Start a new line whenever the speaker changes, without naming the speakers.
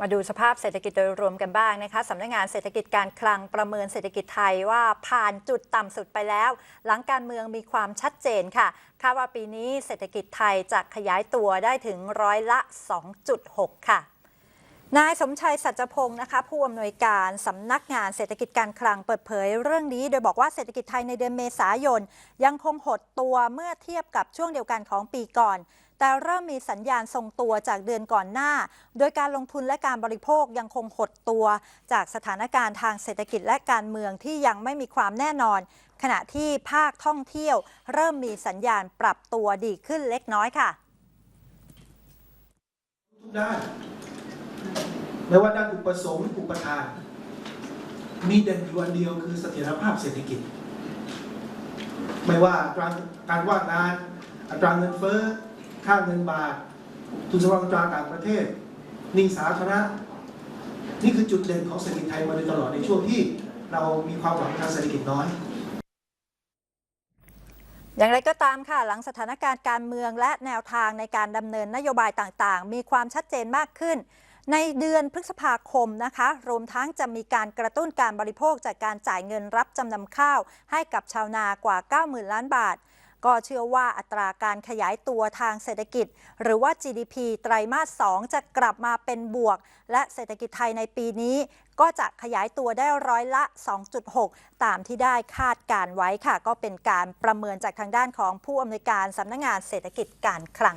มาดูสภาพเศรษฐกิจโดยรวมกันบ้างนะคะสำนักงานเศรษฐกิจการคลังประเมินเศรษฐกิจไทยว่าผ่านจุดต่ำสุดไปแล้ว หลังการเมืองมีความชัดเจนค่ะคาดว่าปีนี้เศรษฐกิจไทยจะขยายตัวได้ถึงร้อยละ 2.6 ค่ะ นายสมชัยสัจพงศ์นะคะผู้อำนวยการสำนักงานเศรษฐกิจการคลังเปิดเผยเรื่องนี้ โดยบอกว่าเศรษฐกิจไทยในเดือนเมษายน ยังคงหดตัวเมื่อเทียบกับช่วงเดียวกันของปีก่อน แต่เริ่มมีสัญญาณทรงตัวจากเดือนก่อนหน้า โดยการลงทุนและการบริโภคยังคงหดตัว จากสถานการณ์ทางเศรษฐกิจและการเมืองที่ยังไม่มีความแน่นอน ขณะที่ภาคท่องเที่ยว เริ่มมีสัญญาณปรับตัวดีขึ้นเล็กน้อยค่ะ
ทุกด้าน ไม่ว่าด้านอุปสงค์อุปทาน มีเด่นอยู่อันเดียวคือเสถียรภาพเศรษฐกิจ ไม่ว่าอัตรการว่างงานอัตราเงินเฟ้อค่าเงินบาท ทุนสำรองตราต่างประเทศหนี้สาธารณะนี่คือจุดเด่นของเศรษฐกิจไทยมาโดยตลอดในช่วงที่เรามีความหวังทางเศรษฐกิจน้อย
อย่างไรก็ตามค่ะ หลังสถานการณ์การเมืองและแนวทางในการดำเนินนโยบายต่างๆ มีความชัดเจนมากขึ้น ในเดือนพฤษภาคมนะคะ รวมทั้งจะมีการกระตุ้นการบริโภคจากการจ่ายเงินรับจำนำข้าว ให้กับชาวนากว่า 90,000 ล้านบาท ก็เชื่อว่าอัตราการขยายตัวทางเศรษฐกิจ หรือว่า GDP ไตรมาส 2 จะกลับมาเป็นบวก และเศรษฐกิจไทยในปีนี้ ก็จะขยายตัวได้ร้อยละ 2.6 ตามที่ได้คาดการไว้ค่ะ ก็เป็นการประเมินจากทางด้านของผู้อำนวยการสำนักงงานเศรษฐกิจการคลัง